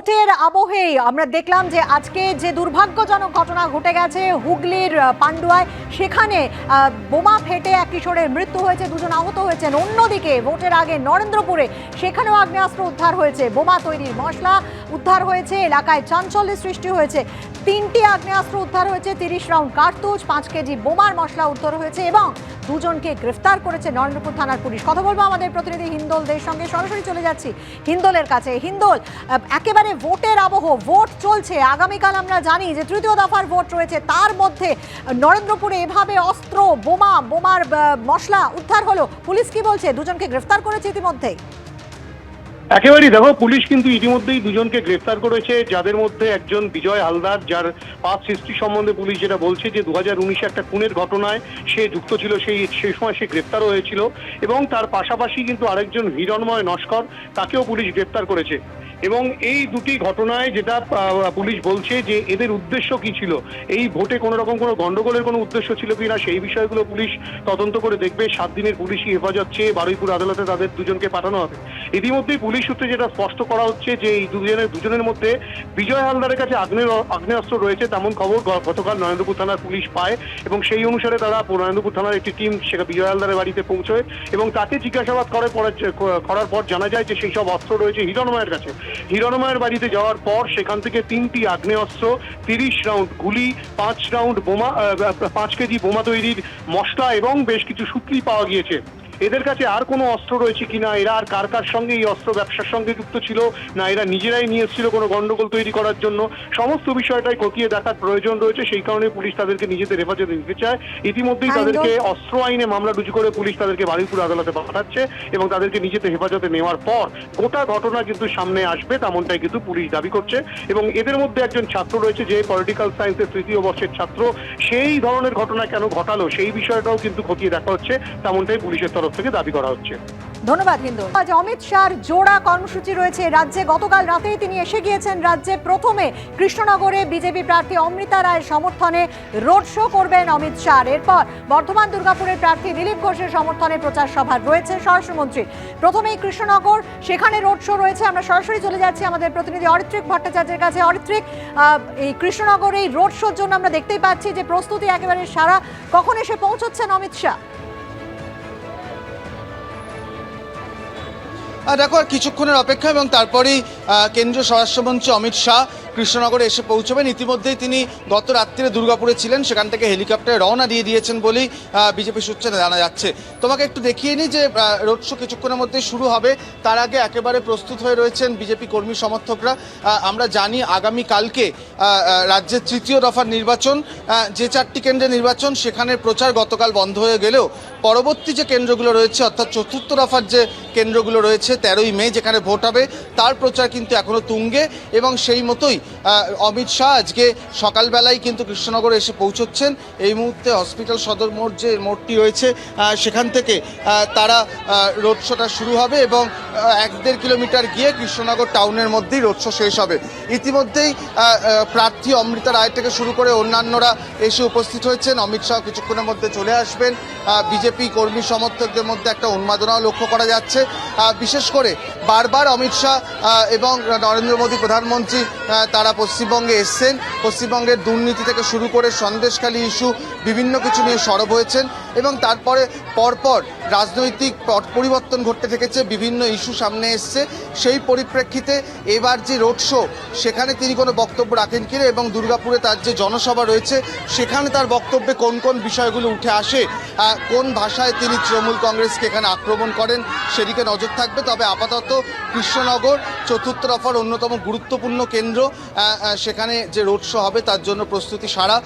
ভোটের আবহে আমরা দেখলাম যে আজকে যে দুর্ভাগ্যজনক ঘটনা ঘটে গেছে হুগলির পান্ডুয়ায় সেখানে বোমা ফেটে এক কিশোরের মৃত্যু হয়েছে দুজন আহত হয়েছেন। অন্যদিকে ভোটের আগে নরেন্দ্রপুরে সেখানেও আগ্নেয়াস্ত্র উদ্ধার হয়েছে বোমা তৈরির মশলা উদ্ধার হয়েছে এলাকায় চাঞ্চল্যের সৃষ্টি হয়েছে। তিনটি আগ্নেয়াস্ত্র উদ্ধার হয়েছে তিরিশ রাউন্ড কার্তুজ পাঁচ কেজি বোমার মশলা উদ্ধার হয়েছে এবং দুজনকে গ্রেফতার করেছে নরেন্দ্রপুর থানার পুলিশ। কথা বলব আমাদের প্রতিনিধি হিন্দোলদের সঙ্গে। সরাসরি চলে যাচ্ছি হিন্দোলের কাছে। হিন্দোল আহ, একেবারে ভোটের আবহ, ভোট চলছে। আগামীকাল আমরা জানি যে তৃতীয় দফার ভোট রয়েছে। তার মধ্যে নরেন্দ্রপুরে এভাবে অস্ত্র, বোমা, বোমার মশলা উদ্ধার হলো। পুলিশ কি বলছে? দুজনকে গ্রেফতার করেছে ইতিমধ্যেই। একেবারেই দেখো, পুলিশ কিন্তু ইতিমধ্যেই দুজনকে গ্রেফতার করেছে, যাদের মধ্যে একজন বিজয় হালদার, যার পাঁচ হিস্ট্রি সম্বন্ধে পুলিশ যেটা বলছে যে দু হাজার উনিশে একটা খুনের ঘটনায় সে যুক্ত ছিল, সেই সেই সময় সে গ্রেফতার হয়েছিল এবং তার পাশাপাশি কিন্তু আরেকজন হিরণময় নস্কর, তাকেও পুলিশ গ্রেফতার করেছে। এবং এই দুটি ঘটনায় যেটা পুলিশ বলছে যে এদের উদ্দেশ্য কি ছিল? এই ভোটে কোনো রকম কোনো গন্ডগোলের কোনো উদ্দেশ্য ছিল কি না সেই বিষয়গুলো পুলিশ তদন্ত করে দেখবে। সাত দিনের পুলিশি হেফাজত চেয়ে বারুইপুর আদালতে তাদের দুজনকে পাঠানো হবে। ইতিমধ্যেই পুলিশ সূত্রে যেটা স্পষ্ট করা হচ্ছে যে এই দুজনের দুজনের মধ্যে বিজয় হালদারের কাছে আগ্নেয় আগ্নেয়াস্ত্র রয়েছে, তেমন খবর গতকাল নরেন্দ্রপুর থানার পুলিশ পায় এবং সেই অনুসারে তারা নরেন্দ্রপুর থানার একটি টিম সেটা বিজয় হালদারের বাড়িতে পৌঁছয় এবং তাকে জিজ্ঞাসাবাদ করে পরে করার পর জানা যায় যে সেই সব অস্ত্র রয়েছে হিরণময়ের কাছে। হিরণময়ের বাড়িতে যাওয়ার পর সেখান থেকে তিনটি আগ্নেয়াস্ত্র, তিরিশ রাউন্ড গুলি, পাঁচ রাউন্ড বোমা পাঁচ কেজি বোমা তৈরির মশলা এবং বেশ কিছু সুতলি পাওয়া গিয়েছে। এদের কাছে আর কোনো অস্ত্র রয়েছে কিনা? এরা আর কার কার সঙ্গে এই অস্ত্র ব্যবসার সঙ্গে যুক্ত ছিল? না এরা নিজেরাই নিয়ে এসেছিল কোনো গন্ডগোল তৈরি করার জন্য? সমস্ত বিষয়টাই খতিয়ে দেখার প্রয়োজন রয়েছে। সেই কারণে পুলিশ তাদেরকে নিজেদের হেফাজতে নিতে চায়। ইতিমধ্যেই তাদেরকে অস্ত্র আইনে মামলা রুজু করে পুলিশ তাদেরকে বারুইপুর আদালতে পাঠাচ্ছে এবং তাদেরকে নিজেদের হেফাজতে নেওয়ার পর গোটা ঘটনা কিন্তু সামনে আসবে তেমনটাই কিন্তু পুলিশ দাবি করছে। এবং এদের মধ্যে একজন ছাত্র রয়েছে যে পলিটিক্যাল সায়েন্সের তৃতীয় বর্ষের ছাত্র। সেই ধরনের ঘটনা কেন ঘটালো? সেই বিষয়টাও কিন্তু খতিয়ে দেখা হচ্ছে তেমনটাই পুলিশের তরফ থেকে দাবি করা হচ্ছে। ধন্যবাদ, হিন্দু। আজ অমিত শাহর জোড়া কর্মসূচি রয়েছে রাজ্যে। গতকাল রাতেই তিনি এসে গিয়েছেন রাজ্যে। প্রথমে কৃষ্ণনগরে বিজেপি প্রার্থী অমৃতা রায়ের সমর্থনে রোড শো করবেন অমিত শাহ। এরপর বর্ধমান দুর্গাপুরের প্রার্থী দিলীপ ঘোষের সমর্থনে প্রচার সভা রয়েছে স্বরাষ্ট্রমন্ত্রী প্রথমেই কৃষ্ণনগর, সেখানে রোড শো রয়েছে। আমরা সরাসরি চলে যাচ্ছি আমাদের প্রতিনিধি অরিত্রিক ভট্টাচার্যের কাছে। অরিত্রিক এই কৃষ্ণনগর এই রোড শোর জন্য আমরা দেখতেই পাচ্ছি যে প্রস্তুতি একেবারে সারা। কখন এসে পৌঁছচ্ছেন অমিত শাহ? দেখো আর কিছুক্ষণের অপেক্ষা এবং তারপরেই কেন্দ্রীয় স্বরাষ্ট্রমন্ত্রী অমিত শাহ কৃষ্ণনগরে এসে পৌঁছবেন। ইতিমধ্যেই তিনি গত রাত্রিরে দুর্গাপুরে ছিলেন, সেখান থেকে হেলিকপ্টারে রওনা দিয়ে দিয়েছেন বলেই বিজেপি সূত্রে জানা যাচ্ছে। তোমাকে একটু দেখিয়ে নিই যে রোড শো কিছুক্ষণের মধ্যেই শুরু হবে। তার আগে একেবারে প্রস্তুত হয়ে রয়েছেন বিজেপি কর্মী সমর্থকরা। আমরা জানি আগামী কালকে রাজ্যের তৃতীয় দফার নির্বাচন যে চারটি কেন্দ্রে নির্বাচন, সেখানে প্রচার গতকাল বন্ধ হয়ে গেলেও পরবর্তী যে কেন্দ্রগুলো রয়েছে, অর্থাৎ চতুর্থ দফার যে কেন্দ্রগুলো রয়েছে, তেরোই মে যেখানে ভোট হবে, তার প্রচার কিন্তু এখনও তুঙ্গে এবং সেই মতোই অমিত শাহ আজকে সকালবেলায় কিন্তু কৃষ্ণনগরে এসে পৌঁছচ্ছেন। এই মুহূর্তে হসপিটাল সদর মোড় যে মোড়টি রয়েছে সেখান থেকে তারা রোড শোটা শুরু হবে এবং এক দেড় কিলোমিটার গিয়ে কৃষ্ণনগর টাউনের মধ্যেই রোড শো শেষ হবে। ইতিমধ্যেই প্রার্থী অমৃতা রায় থেকে শুরু করে অন্যান্যরা এসে উপস্থিত হয়েছেন। অমিত শাহ কিছুক্ষণের মধ্যে চলে আসবেন। বিজেপি কর্মী সমর্থকদের মধ্যে একটা উন্মাদনাও লক্ষ্য করা যাচ্ছে। বিশেষ করে বারবার অমিত শাহ এবং নরেন্দ্র মোদী প্রধানমন্ত্রী তারা পশ্চিমবঙ্গে এসছেন। পশ্চিমবঙ্গের দুর্নীতি থেকে শুরু করে সন্দেশখালী ইস্যু, বিভিন্ন কিছু নিয়ে সরব হয়েছেন। এবং তারপরে পরপর রাজনৈতিক পট পরিবর্তন ঘটতে থেকেছে, বিভিন্ন ইস্যু সামনে এসছে। সেই পরিপ্রেক্ষিতে এবার যে রোড শো, সেখানে তিনি কোনো বক্তব্য রাখেন কিনা এবং দুর্গাপুরে তার যে জনসভা রয়েছে, সেখানে তার বক্তব্যে কোন কোন বিষয়গুলো উঠে আসে কোন ভাষায় তিনি তৃণমূল কংগ্রেসকে এখানে আক্রমণ করেন, সেদিকে নজর থাকবে। তবে আপাতত কৃষ্ণনগর চতুর্থ দফার অন্যতম গুরুত্বপূর্ণ কেন্দ্র সেখানে যে রোড শো হবে, তার জন্য প্রস্তুতি সারা